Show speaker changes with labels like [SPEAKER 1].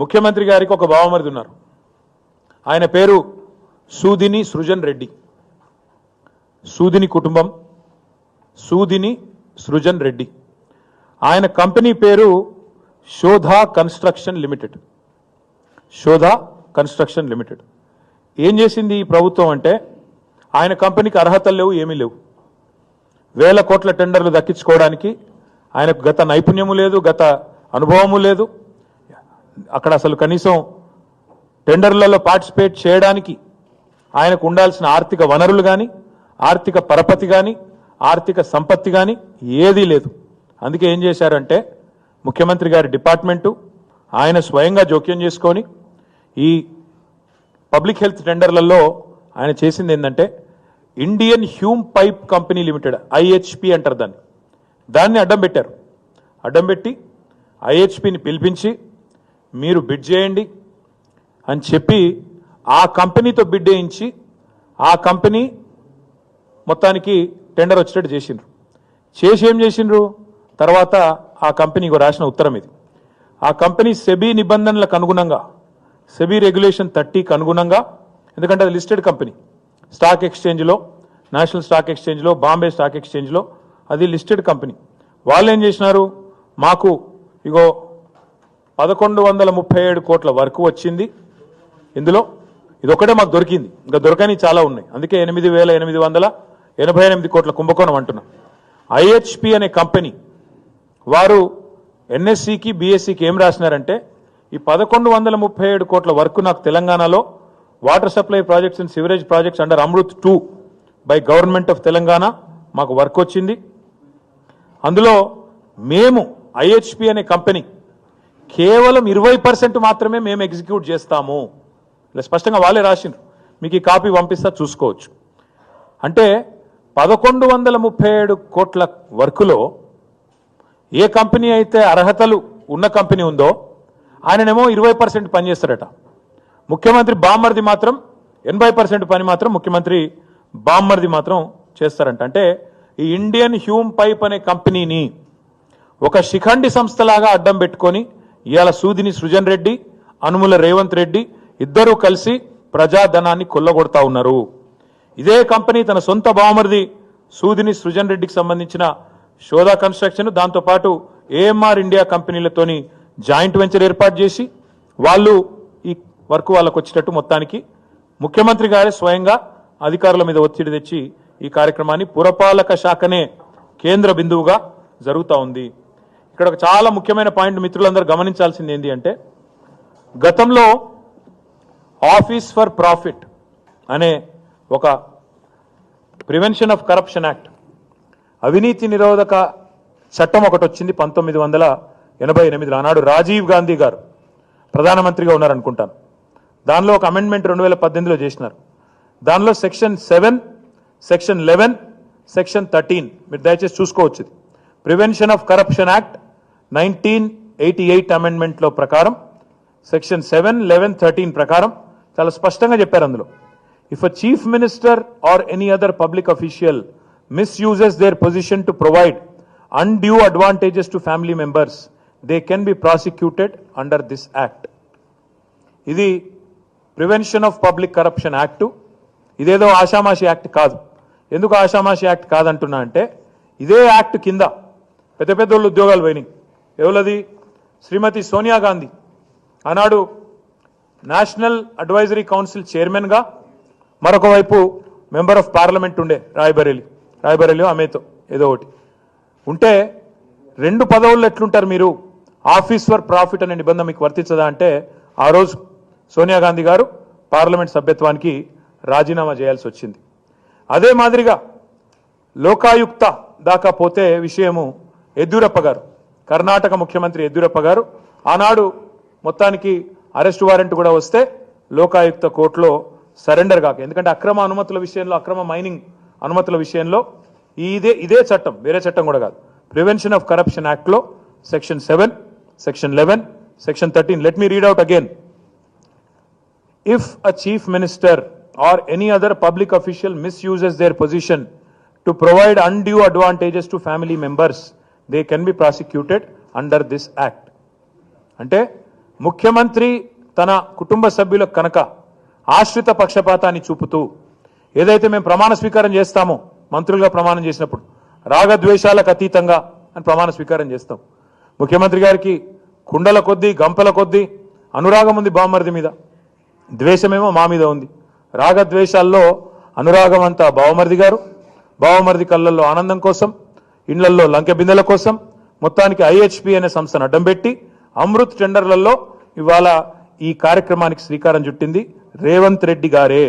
[SPEAKER 1] ముఖ్యమంత్రి గారికి ఒక బావమరిది ఉన్నారు. ఆయన పేరు సూదిని సృజన్ రెడ్డి. సూదిని కుటుంబం సూదిని సృజన్ రెడ్డి. ఆయన కంపెనీ పేరు Shodha construction limited. Shodha construction limited. ఏం చేసింది ఈ ప్రభుత్వం అంటే ఆయన కంపెనీకి అర్హతలు లేవు ఏమీ లేవు. వేల కోట్ల టెండర్లు దక్కించుకోవడానికి ఆయనకు గత నైపుణ్యము లేదు గత అనుభవము లేదు. అక్కడ అసలు కనీసం టెండర్లలో పార్టిసిపేట్ చేయడానికి ఆయనకు ఉండాల్సిన ఆర్థిక వనరులు కానీ ఆర్థిక పరపతి కానీ ఆర్థిక సంపత్తి కానీ ఏదీ లేదు. అందుకే ఏం చేశారంటే ముఖ్యమంత్రి గారి డిపార్ట్మెంటు ఆయన స్వయంగా జోక్యం చేసుకొని ఈ పబ్లిక్ హెల్త్ టెండర్లలో ఆయన చేసింది ఏంటంటే Indian Hume pipe company limited IHP అంటారు దాన్ని. దాన్ని అడ్డం పెట్టారు. అడ్డం పెట్టి ఐహెచ్పిని పిలిపించి మీరు బిడ్ చేయండి అని చెప్పి ఆ కంపెనీతో బిడ్ వేయించి ఆ కంపెనీ మొత్తానికి టెండర్ వచ్చేటట్టు చేసిండ్రు. చేసి ఏం చేసిండ్రు? తర్వాత ఆ కంపెనీకి రాసిన ఉత్తరం ఇది. ఆ కంపెనీ సెబీ నిబంధనలకు అనుగుణంగా సెబీ రెగ్యులేషన్ థర్టీకి అనుగుణంగా ఎందుకంటే అది లిస్టెడ్ కంపెనీ స్టాక్ ఎక్స్చేంజ్లో నేషనల్ స్టాక్ ఎక్స్చేంజ్లో బాంబే స్టాక్ ఎక్స్చేంజ్లో అది లిస్టెడ్ కంపెనీ. వాళ్ళు ఏం చేసినారు? మాకు ఇగో పదకొండు వందల ముప్పై ఏడు కోట్ల వరకు వచ్చింది. ఇందులో ఇది ఒకటే మాకు దొరికింది. ఇంకా దొరకని చాలా ఉన్నాయి. అందుకే ఎనిమిది వేల ఎనిమిది వందల ఎనభై ఎనిమిది కోట్ల కుంభకోణం అంటున్నా. ఐహెచ్పి అనే కంపెనీ వారు ఎన్ఎస్సికి బిఎస్సికి ఏం రాసినారంటే ఈ పదకొండు వందల ముప్పై ఏడు కోట్ల వర్క్ నాకు తెలంగాణలో water supply projects and sewerage projects under Amrut two by government of Telangana మాకు వర్క్ వచ్చింది. అందులో మేము ఐహెచ్పి అనే కంపెనీ కేవలం ఇరవై పర్సెంట్ మాత్రమే మేము ఎగ్జిక్యూట్ చేస్తాము. ఇలా స్పష్టంగా వాళ్ళే రాసిండ్రు. మీకు ఈ కాపీ పంపిస్తా చూసుకోవచ్చు. అంటే పదకొండు వందల ముప్పై ఏడు కోట్ల వర్కులో ఏ కంపెనీ అయితే అర్హతలు ఉన్న కంపెనీ ఉందో ఆయననేమో ఇరవై పర్సెంట్ పనిచేస్తారట ముఖ్యమంత్రి బామ్మర్ది మాత్రం ఎనభై పర్సెంట్ పని మాత్రం ముఖ్యమంత్రి బామ్మర్ది మాత్రం చేస్తారంట. అంటే ఈ ఇండియన్ హ్యూమ్ పైప్ అనే కంపెనీని ఒక శిఖండి సంస్థలాగా అడ్డం పెట్టుకొని ఇవాళ సూదిని సృజన్ రెడ్డి అనుముల రేవంత్ రెడ్డి ఇద్దరూ కలిసి ప్రజాధనాన్ని కొల్లగొడతా ఉన్నారు. ఇదే కంపెనీ తన సొంత బావమరిది సూదిని సృజన్ రెడ్డికి సంబంధించిన శోధా కన్స్ట్రక్షన్ దాంతోపాటు ఏఎంఆర్ ఇండియా కంపెనీలతోని జాయింట్ వెంచర్ ఏర్పాటు చేసి వాళ్ళు ఈ వర్క్ వాళ్ళకు వచ్చేటట్టు మొత్తానికి ముఖ్యమంత్రి గారే స్వయంగా అధికారుల మీద ఒత్తిడి తెచ్చి ఈ కార్యక్రమాన్ని పురపాలక శాఖనే కేంద్ర బిందువుగా జరుగుతూ ఉంది. ఇక్కడ ఒక చాలా ముఖ్యమైన పాయింట్ మిత్రులందరూ గమనించాల్సింది ఏంటి అంటే గతంలో ఆఫీస్ ఫర్ ప్రాఫిట్ అనే ఒక ప్రివెన్షన్ ఆఫ్ కరప్షన్ యాక్ట్ అవినీతి నిరోధక చట్టం ఒకటి వచ్చింది పంతొమ్మిది వందల ఎనభై ఎనిమిదిలో. ఆనాడు రాజీవ్ గాంధీ గారు ప్రధానమంత్రిగా ఉన్నారనుకుంటాను. దానిలో ఒక అమెండ్మెంట్ రెండు వేల పద్దెనిమిదిలో చేసినారు. దానిలో section seven section eleven section thirteen మీరు దయచేసి చూసుకోవచ్చు prevention of corruption act nineteen eighty eight అమెండ్మెంట్లో ప్రకారం సెక్షన్ సెవెన్ లెవెన్ థర్టీన్ ప్రకారం చాలా స్పష్టంగా చెప్పారు అందులో. If a chief minister or any other public official misuses their position to provide undue advantages to family members they can be prosecuted under this act ఇది prevention of public corruption act ఇదేదో ఆషామాషి act కాదు. ఎందుకు ఆషామాషి act కాదంటున్నా అంటే ఇదే act కింద పెద్ద పెద్ద వాళ్ళు ఉద్యోగాలు పోయినాయి. ఎవరది శ్రీమతి సోనియా గాంధీ. ఆనాడు నేషనల్ అడ్వైజరీ కౌన్సిల్ చైర్మన్గా మరొక వైపు మెంబర్ ఆఫ్ పార్లమెంట్ ఉండే రాయబరేలి. రాయబరేలి ఆమెతో ఏదో ఒకటి. ఉంటే రెండు పదవుల్లో ఎట్లుంటారు మీరు? ఆఫీస్ ఫర్ ప్రాఫిట్ అనే నిబంధన మీకు వర్తించదా అంటే ఆ రోజు సోనియా గాంధీ గారు పార్లమెంట్ సభ్యత్వానికి రాజీనామా చేయాల్సి వచ్చింది. అదే మాదిరిగా లోకాయుక్త దాకా పోతే విషయము యద్యూరప్ప గారు కర్ణాటక ముఖ్యమంత్రి యడ్యూరప్ప గారు. ఆనాడు మొత్తానికి అరెస్ట్ వారెంట్ కూడా వస్తే లోకాయుక్త కోర్టులో సరెండర్ కాక ఎందుకంటే అక్రమ అనుమతుల విషయంలో అక్రమ మైనింగ్ అనుమతుల విషయంలో ఇదే ఇదే చట్టం వేరే చట్టం కూడా కాదు. ప్రివెన్షన్ ఆఫ్ కరప్షన్ యాక్ట్లో section seven section eleven section thirteen. Let me read out again. If a chief minister or any other public official misuses their position to provide undue advantages to family members they can be prosecuted under this act అంటే ముఖ్యమంత్రి తన కుటుంబ సభ్యులకు కనుక ఆశ్రిత పక్షపాతాన్ని చూపుతూ ఏదైతే మేము ప్రమాణ స్వీకారం చేస్తామో మంత్రులుగా ప్రమాణం చేసినప్పుడు రాగద్వేషాలకు అతీతంగా అని ప్రమాణ స్వీకారం చేస్తాం. ముఖ్యమంత్రి గారికి కుండల కొద్దీ గంపల కొద్దీ అనురాగం ఉంది బావమరిది మీద. ద్వేషమేమో మా మీద ఉంది. రాగద్వేషాల్లో అనురాగం అంతా బావమరిది గారు. బావమరిది కళ్ళల్లో ఆనందం కోసం ఇండ్లల్లో లంకె బిందెల కోసం మొత్తానికి ఐహెచ్పి అనే సంస్థను అడ్డం పెట్టి అమృత్ టెండర్లలో ఇవాళ ఈ కార్యక్రమానికి శ్రీకారం చుట్టింది రేవంత్ రెడ్డి గారే.